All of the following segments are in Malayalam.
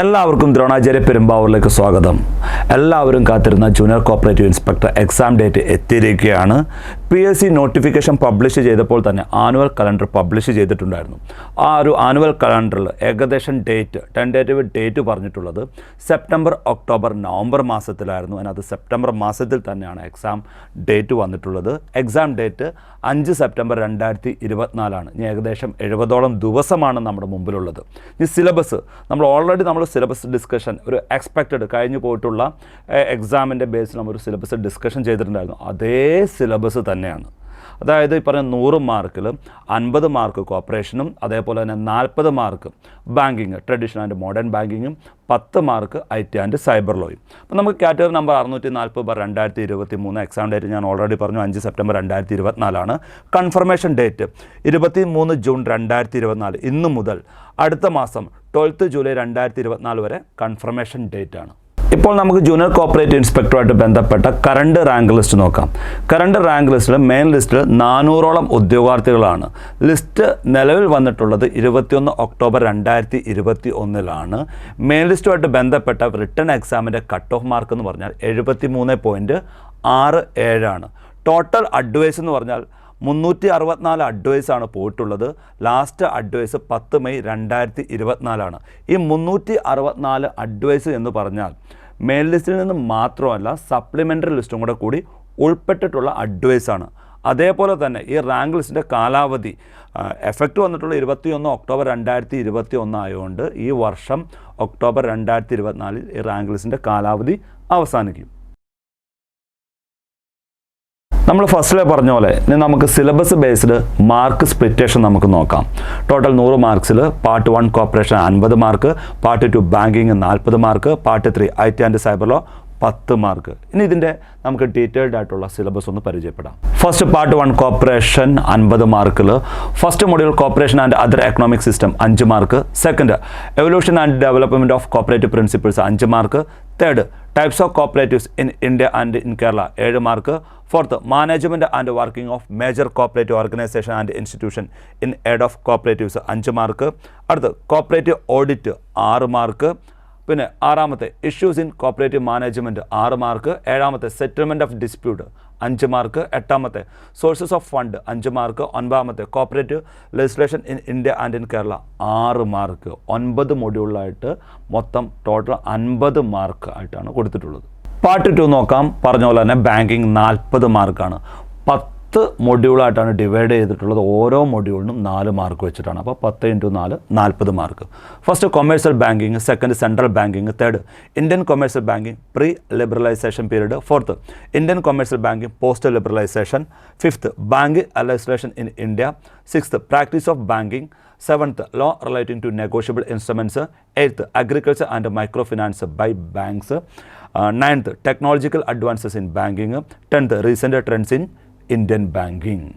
എല്ലാവർക്കും ദ്രോണാചാര്യ പെരുമ്പാവൂരിലേക്ക് സ്വാഗതം. എല്ലാവരും കാത്തിരുന്ന junior cooperative inspector exam date എത്തിയിരിക്കുകയാണ്. P S C notification publish ചെയ്തപ്പോൾ തന്നെ ആനുവൽ കലണ്ടർ പബ്ലിഷ് ചെയ്തിട്ടുണ്ടായിരുന്നു. ആ ഒരു ആനുവൽ കലണ്ടറിൽ ഏകദേശം ഡേറ്റ് ടെൻഡേറ്റീവ് ഡേറ്റ് പറഞ്ഞിട്ടുള്ളത് സെപ്റ്റംബർ ഒക്ടോബർ നവംബർ മാസത്തിലായിരുന്നു. അതിനകത്ത് സെപ്റ്റംബർ മാസത്തിൽ തന്നെയാണ് എക്സാം ഡേറ്റ് വന്നിട്ടുള്ളത്. എക്സാം ഡേറ്റ് അഞ്ച് സെപ്റ്റംബർ രണ്ടായിരത്തി ഇരുപത്തിനാലാണ്. ഇനി ഏകദേശം എഴുപതോളം ദിവസമാണ് നമ്മുടെ മുമ്പിലുള്ളത്. ഇനി സിലബസ് നമ്മൾ ഓൾറെഡി നമ്മൾ സിലബസ് ഡിസ്കഷൻ ഒരു എക്സ്പെക്റ്റഡ് കഴിഞ്ഞു പോയിട്ടുള്ള എക്സാമിന്റെ ബേസിൽ നമ്മൾ ഒരു സിലബസ് ഡിസ്കഷൻ ചെയ്തിട്ടുണ്ടായിരുന്നു. അതേ സിലബസ് തന്നെയാണ്. അതായത് ഈ പറഞ്ഞ നൂറ് മാർക്കിൽ അൻപത് മാർക്ക് കോപ്പറേഷനും അതേപോലെ തന്നെ നാൽപ്പത് mark banking traditional and modern ബാങ്കിങ്ങും പത്ത് mark I T and cyber ലോയും. അപ്പോൾ നമുക്ക് കാറ്റഗറി നമ്പർ അറുന്നൂറ്റി നാൽപ്പത് ബാർ രണ്ടായിരത്തി ഇരുപത്തി മൂന്ന് എക്സാം ഡേറ്റ് ഞാൻ ഓൾറെഡി പറഞ്ഞു അഞ്ച് സെപ്റ്റംബർ രണ്ടായിരത്തി ഇരുപത്തിനാലാണ് കൺഫർമേഷൻ ഡേറ്റ് ഇരുപത്തി മൂന്ന് ജൂൺ രണ്ടായിരത്തി ഇരുപത്തിനാല് ഇന്ന് മുതൽ അടുത്ത മാസം ട്വൽത്ത് ജൂലൈ രണ്ടായിരത്തി ഇരുപത്തിനാല് വരെ കൺഫർമേഷൻ ഡേറ്റ് ആണ്. ഇപ്പോൾ നമുക്ക് ജൂനിയർ കോപ്പറേറ്റീവ് ഇൻസ്പെക്ടറുമായിട്ട് ബന്ധപ്പെട്ട കറണ്ട് റാങ്ക് ലിസ്റ്റ് നോക്കാം. കറണ്ട് റാങ്ക് ലിസ്റ്റിൽ മെയിൻ ലിസ്റ്റിൽ നാനൂറോളം ഉദ്യോഗാർത്ഥികളാണ്. ലിസ്റ്റ് നിലവിൽ വന്നിട്ടുള്ളത് ഇരുപത്തിയൊന്ന് ഒക്ടോബർ രണ്ടായിരത്തി ഇരുപത്തി ഒന്നിലാണ് മെയിൻ ലിസ്റ്റുമായിട്ട് ബന്ധപ്പെട്ട റിട്ടേൺ എക്സാമിന്റെ കട്ട് ഓഫ് മാർക്ക് എന്ന് പറഞ്ഞാൽ എഴുപത്തി മൂന്ന് പോയിന്റ് ആറ് ഏഴാണ്. ടോട്ടൽ അഡ്വൈസ് എന്ന് പറഞ്ഞാൽ മുന്നൂറ്റി അറുപത്തിനാല് അഡ്വൈസാണ് പോയിട്ടുള്ളത്. ലാസ്റ്റ് അഡ്വൈസ് പത്ത് മെയ് രണ്ടായിരത്തി ഇരുപത്തിനാലാണ് ഈ മുന്നൂറ്റി അറുപത്തിനാല് അഡ്വൈസ് എന്ന് പറഞ്ഞാൽ മെയിൻ ലിസ്റ്റിൽ നിന്ന് മാത്രമല്ല സപ്ലിമെന്ററി ലിസ്റ്റും കൂടെ കൂടി ഉൾപ്പെട്ടിട്ടുള്ള അഡ്വൈസാണ് അതേപോലെ തന്നെ ഈ റാങ്ക് ലിസ്റ്റിന്റെ കാലാവധി എഫക്റ്റ് വന്നിട്ടുള്ള ഇരുപത്തിയൊന്ന് ഒക്ടോബർ രണ്ടായിരത്തി ഇരുപത്തി ഒന്ന് ആയതുകൊണ്ട് ഈ വർഷം ഒക്ടോബർ രണ്ടായിരത്തി ഇരുപത്തിനാലിൽ ഈ റാങ്ക് ലിസ്റ്റിന്റെ കാലാവധി അവസാനിക്കും. നമ്മൾ ഫസ്റ്റിലെ പറഞ്ഞ പോലെ ഇനി നമുക്ക് സിലബസ് ബേസ്ഡ് മാർക്ക് സ്പ്ലിറ്റേഷൻ നമുക്ക് നോക്കാം. ടോട്ടൽ നൂറ് മാർക്സിൽ പാർട്ട് വൺ കോപ്പറേഷൻ അൻപത് മാർക്ക് പാർട്ട് ടു ബാങ്കിങ് നാൽപ്പത് mark part three I T and cyber law പത്ത് മാർക്ക് ഇനി ഇതിന്റെ നമുക്ക് ഡീറ്റെയിൽഡ് ആയിട്ടുള്ള സിലബസ് ഒന്ന് പരിചയപ്പെടാം. ഫസ്റ്റ് പാർട്ട് വൺ കോപ്പറേഷൻ അൻപത് മാർക്കിൽ first module cooperation and other economic system അഞ്ച് mark second evolution and development of cooperative principles അഞ്ച് mark third types of cooperatives in India and in Kerala ഏഴ് mark fourth management and working of major cooperative organisation and institution in aid of cooperatives അഞ്ച് മാർക്ക് അടുത്ത് കോപ്പറേറ്റീവ് ഓഡിറ്റ് ആറ് മാർക്ക് പിന്നെ ആറാമത്തെ ഇഷ്യൂസ് ഇൻ കോപ്പറേറ്റീവ് മാനേജ്മെന്റ് ആറ് മാർക്ക് ഏഴാമത്തെ സെറ്റിൽമെന്റ് ഓഫ് ഡിസ്പ്യൂട്ട് അഞ്ച് മാർക്ക് എട്ടാമത്തെ സോഴ്സസ് ഓഫ് ഫണ്ട് അഞ്ച് മാർക്ക് ഒൻപതാമത്തെ cooperative legislation in India and in Kerala ആറ് മാർക്ക് ഒൻപത് മൊഡ്യൂളായിട്ട് മൊത്തം ടോട്ടൽ അൻപത് മാർക്ക് ആയിട്ടാണ് കൊടുത്തിട്ടുള്ളത്. പാർട്ട് ടു നോക്കാം. പറഞ്ഞ പോലെ തന്നെ ബാങ്കിങ് നാൽപ്പത് മാർക്കാണ് പത്ത് മൊഡ്യൂളായിട്ടാണ് ഡിവൈഡ് ചെയ്തിട്ടുള്ളത്. ഓരോ മൊഡ്യൂളിനും നാല് മാർക്ക് വെച്ചിട്ടാണ്. അപ്പോൾ പത്ത് ഇന്റു നാല് നാൽപ്പത് mark. First commercial banking second central banking third Indian commercial banking pre liberalisation period fourth Indian commercial banking post liberalisation fifth bank legislation in India sixth practice of banking seventh law relating to negotiable instruments eighth agriculture and micro finance by banks ninth technological advances in banking tenth recent trends in Indian banking.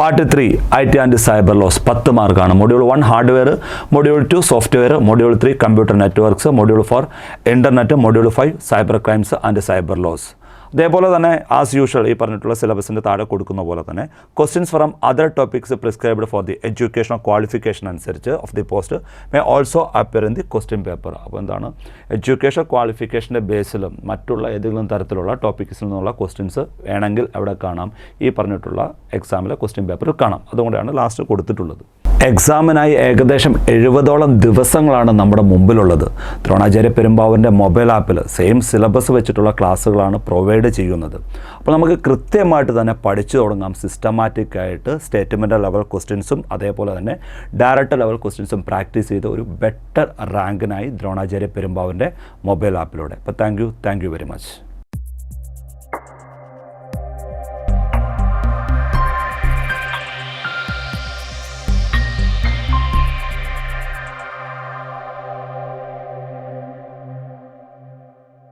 Part three I T and cyber laws. പത്ത് മാർക്കാണ്. Module one hardware. Module two software. Module three computer networks module four internet. Module five cyber crimes and cyber laws. അതേപോലെ തന്നെ ആസ് യൂഷ്വൽ ഈ പറഞ്ഞിട്ടുള്ള സിലബസിന്റെ താഴെ കൊടുക്കുന്ന പോലെ തന്നെ questions from other topics prescribed for the educational qualification അനുസരിച്ച് of the post may also appear in the question paper അപ്പോൾ എന്താണ്? എഡ്യൂക്കേഷൻ ക്വാളിഫിക്കേഷന്റെ ബേസിലും മറ്റുള്ള ഏതെങ്കിലും തരത്തിലുള്ള ടോപ്പിക്സിൽ നിന്നുള്ള ക്വസ്റ്റ്യൻസ് വേണമെങ്കിൽ അവിടെ കാണാം. ഈ പറഞ്ഞിട്ടുള്ള എക്സാമിലെ ക്വസ്റ്റ്യൻ പേപ്പർ കാണാം. അതുകൊണ്ടാണ് ലാസ്റ്റ് കൊടുത്തിട്ടുള്ളത്. എക്സാമിനായി ഏകദേശം എഴുപതോളം ദിവസങ്ങളാണ് നമ്മുടെ മുമ്പിലുള്ളത്. ദ്രോണാചാര്യ പെരുമ്പാവൂരിന്റെ മൊബൈൽ ആപ്പിൽ സെയിം സിലബസ് വെച്ചിട്ടുള്ള ക്ലാസ്സുകളാണ് പ്രൊവൈഡ് ചെയ്യുന്നത്. അപ്പോൾ നമുക്ക് കൃത്യമായിട്ട് തന്നെ പഠിച്ചു തുടങ്ങാം. സിസ്റ്റമാറ്റിക് ആയിട്ട് സ്റ്റേറ്റ്മെന്റ് ലെവൽ ക്വസ്റ്റ്യൻസും അതേപോലെ തന്നെ ഡയറക്റ്റ് ലെവൽ ക്വസ്റ്റ്യൻസും പ്രാക്ടീസ് ചെയ്ത് ഒരു ബെറ്റർ റാങ്കിനായി ദ്രോണാചാര്യ പെരുമ്പാവൂരിന്റെ മൊബൈൽ ആപ്പിലൂടെ. അപ്പോൾ thank you thank you very much.